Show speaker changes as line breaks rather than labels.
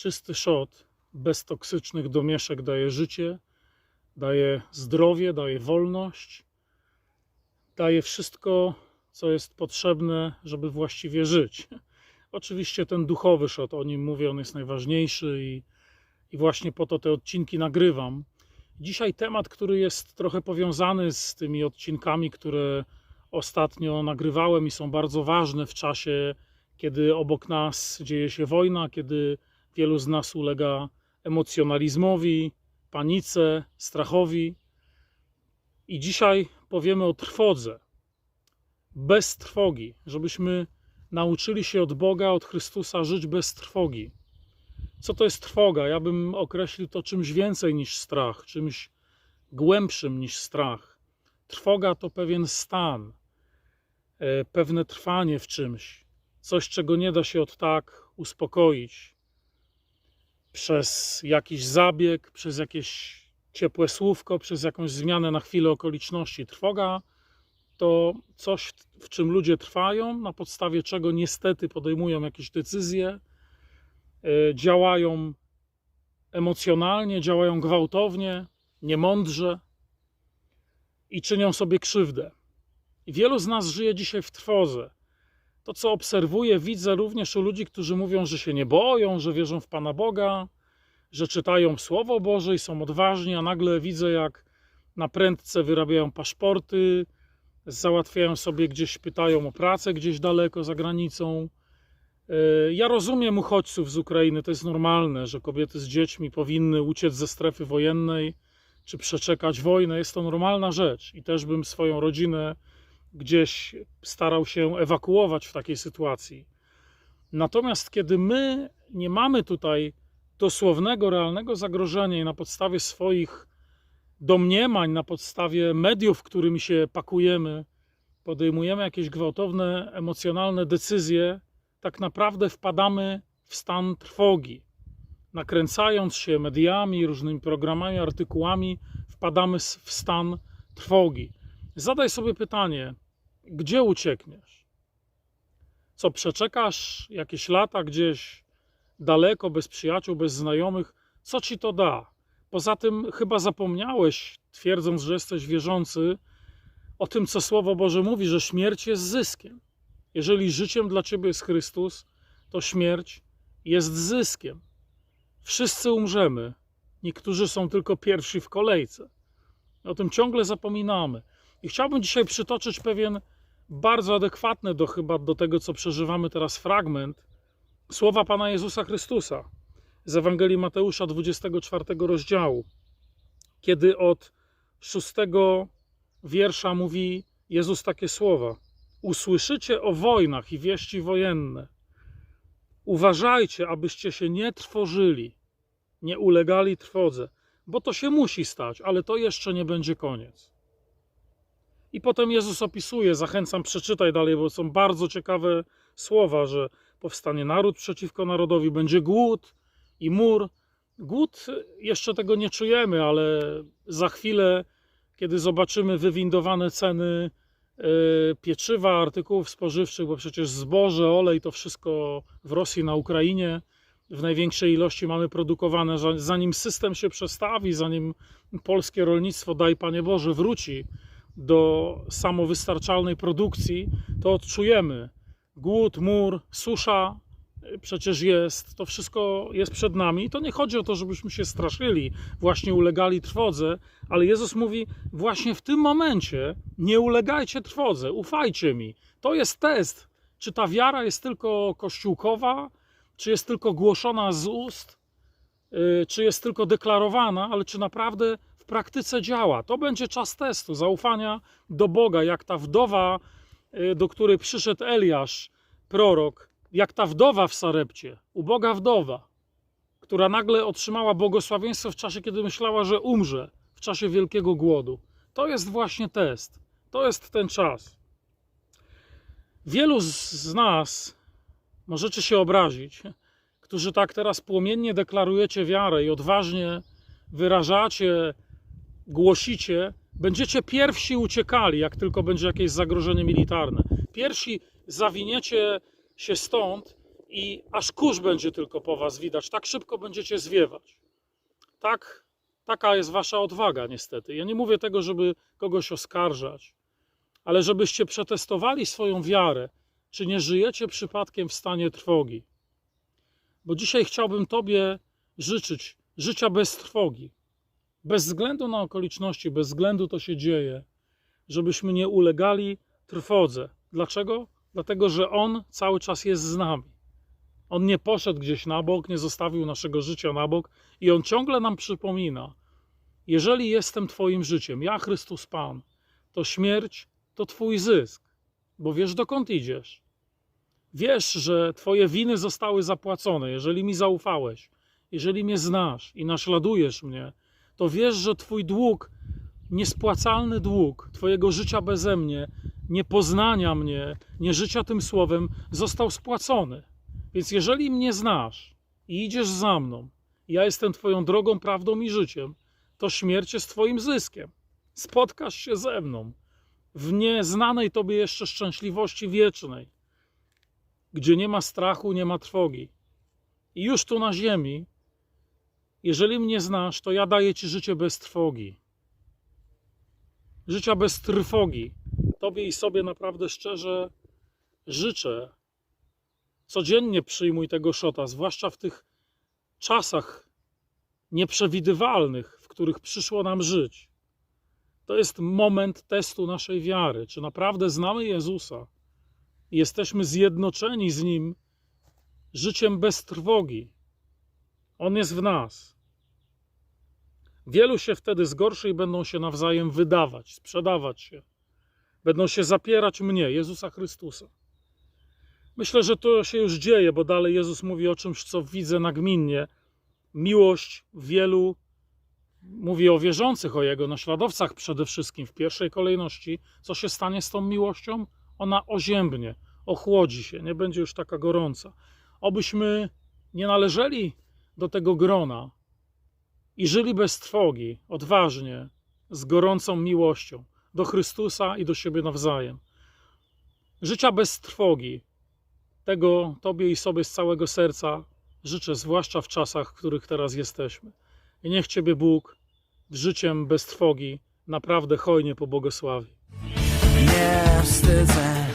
Czysty szot bez toksycznych domieszek daje życie, daje zdrowie, daje wolność, daje wszystko, co jest potrzebne, żeby właściwie żyć. Oczywiście ten duchowy szot, o nim mówię, on jest najważniejszy i, i właśnie po to te odcinki nagrywam. Dzisiaj temat, który jest trochę powiązany z tymi odcinkami, które ostatnio nagrywałem i są bardzo ważne w czasie, kiedy obok nas dzieje się wojna, kiedy wielu z nas ulega emocjonalizmowi, panice, strachowi. I dzisiaj powiemy o trwodze. Bez trwogi, żebyśmy nauczyli się od Boga, od Chrystusa żyć bez trwogi. Co to jest trwoga? Ja bym określił to czymś więcej niż strach, czymś głębszym niż strach. Trwoga to pewien stan, e, pewne trwanie w czymś, coś, czego nie da się od tak uspokoić przez jakiś zabieg, przez jakieś ciepłe słówko, przez jakąś zmianę na chwilę okoliczności. Trwoga to coś, w czym ludzie trwają, na podstawie czego niestety podejmują jakieś decyzje, e, działają emocjonalnie, działają gwałtownie, niemądrze i czynią sobie krzywdę. Wielu z nas żyje dzisiaj w trwodze. To, co obserwuję, widzę również u ludzi, którzy mówią, że się nie boją, że wierzą w Pana Boga, że czytają Słowo Boże i są odważni, a nagle widzę, jak na prędce wyrabiają paszporty, załatwiają sobie gdzieś, pytają o pracę gdzieś daleko za granicą. E, Ja rozumiem uchodźców z Ukrainy, to jest normalne, że kobiety z dziećmi powinny uciec ze strefy wojennej czy przeczekać wojnę. Jest to normalna rzecz i też bym swoją rodzinę gdzieś starał się ewakuować w takiej sytuacji. Natomiast kiedy my nie mamy tutaj dosłownego, realnego zagrożenia i na podstawie swoich domniemań, na podstawie mediów, którymi się pakujemy, podejmujemy jakieś gwałtowne, emocjonalne decyzje, tak naprawdę wpadamy w stan trwogi. Nakręcając się mediami, różnymi programami, artykułami, wpadamy w stan trwogi. Zadaj sobie pytanie, gdzie uciekniesz? Co przeczekasz jakieś lata gdzieś daleko, bez przyjaciół, bez znajomych? Co ci to da? Poza tym chyba zapomniałeś, twierdząc, że jesteś wierzący, o tym, co Słowo Boże mówi, że śmierć jest zyskiem. Jeżeli życiem dla ciebie jest Chrystus, to śmierć jest zyskiem. Wszyscy umrzemy. Niektórzy są tylko pierwsi w kolejce. O tym ciągle zapominamy. I chciałbym dzisiaj przytoczyć pewien bardzo adekwatny do chyba do tego, co przeżywamy teraz fragment słowa Pana Jezusa Chrystusa z Ewangelii Mateusza 24 rozdziału, kiedy od szóstego wiersza mówi Jezus takie słowa: Usłyszycie o wojnach i wieści wojenne. Uważajcie, abyście się nie trwożyli, nie ulegali trwodze, bo to się musi stać, ale to jeszcze nie będzie koniec. I potem Jezus opisuje, zachęcam, przeczytaj dalej, bo są bardzo ciekawe słowa, że powstanie naród przeciwko narodowi, będzie głód i mur. Głód jeszcze tego nie czujemy, ale za chwilę, kiedy zobaczymy wywindowane ceny e, pieczywa, artykułów spożywczych, bo przecież zboże, olej, to wszystko w Rosji, na Ukrainie w największej ilości mamy produkowane. Za- Zanim system się przestawi, zanim polskie rolnictwo, daj Panie Boże, wróci do samowystarczalnej produkcji, to odczujemy głód, mur, susza y, przecież jest, to wszystko jest przed nami. To nie chodzi o to, żebyśmy się straszyli, właśnie ulegali trwodze, ale Jezus mówi, właśnie w tym momencie nie ulegajcie trwodze, ufajcie mi. To jest test, czy ta wiara jest tylko kościółkowa, czy jest tylko głoszona z ust, y, czy jest tylko deklarowana, ale czy naprawdę praktyce działa. To będzie czas testu, zaufania do Boga, jak ta wdowa, y, do której przyszedł Eliasz, prorok, jak ta wdowa w Sarepcie, uboga wdowa, która nagle otrzymała błogosławieństwo w czasie, kiedy myślała, że umrze, w czasie wielkiego głodu. To jest właśnie test. To jest ten czas. Wielu z- z nas możecie się obrazić, którzy tak teraz płomiennie deklarujecie wiarę i odważnie wyrażacie, głosicie, będziecie pierwsi uciekali, jak tylko będzie jakieś zagrożenie militarne. Pierwsi zawiniecie się stąd i aż kurz będzie tylko po was widać. Tak szybko będziecie zwiewać. Tak, taka jest wasza odwaga, niestety. Ja nie mówię tego, żeby kogoś oskarżać, ale żebyście przetestowali swoją wiarę, czy nie żyjecie przypadkiem w stanie trwogi. Bo dzisiaj chciałbym Tobie życzyć życia bez trwogi. Bez względu na okoliczności, bez względu to się dzieje, żebyśmy nie ulegali trwodze. Dlaczego? Dlatego, że On cały czas jest z nami. On nie poszedł gdzieś na bok, nie zostawił naszego życia na bok i On ciągle nam przypomina: Jeżeli jestem Twoim życiem, ja Chrystus Pan, to śmierć to Twój zysk, bo wiesz dokąd idziesz. Wiesz, że Twoje winy zostały zapłacone, jeżeli mi zaufałeś, jeżeli mnie znasz i naśladujesz mnie, to wiesz, że Twój dług, niespłacalny dług Twojego życia beze mnie, niepoznania mnie, nie życia tym słowem, został spłacony. Więc jeżeli mnie znasz i idziesz za mną, ja jestem Twoją drogą, prawdą i życiem, to śmierć jest Twoim zyskiem. Spotkasz się ze mną w nieznanej Tobie jeszcze szczęśliwości wiecznej, gdzie nie ma strachu, nie ma trwogi. I już tu na ziemi, jeżeli mnie znasz, to ja daję Ci życie bez trwogi. Życia bez trwogi. Tobie i sobie naprawdę szczerze życzę. Codziennie przyjmuj tego szota, zwłaszcza w tych czasach nieprzewidywalnych, w których przyszło nam żyć. To jest moment testu naszej wiary. Czy naprawdę znamy Jezusa jesteśmy zjednoczeni z Nim życiem bez trwogi? On jest w nas. Wielu się wtedy zgorszy i będą się nawzajem wydawać, sprzedawać się. Będą się zapierać mnie, Jezusa Chrystusa. Myślę, że to się już dzieje, bo dalej Jezus mówi o czymś, co widzę nagminnie. Miłość wielu, mówi o wierzących, o Jego naśladowcach przede wszystkim w pierwszej kolejności. Co się stanie z tą miłością? Ona oziębnie, ochłodzi się, nie będzie już taka gorąca. Obyśmy nie należeli do tego grona i żyli bez trwogi, odważnie, z gorącą miłością do Chrystusa i do siebie nawzajem. Życia bez trwogi, tego Tobie i sobie z całego serca życzę, zwłaszcza w czasach, w których teraz jesteśmy. I niech Ciebie Bóg życiem bez trwogi naprawdę hojnie pobłogosławi.
Nie wstydzę,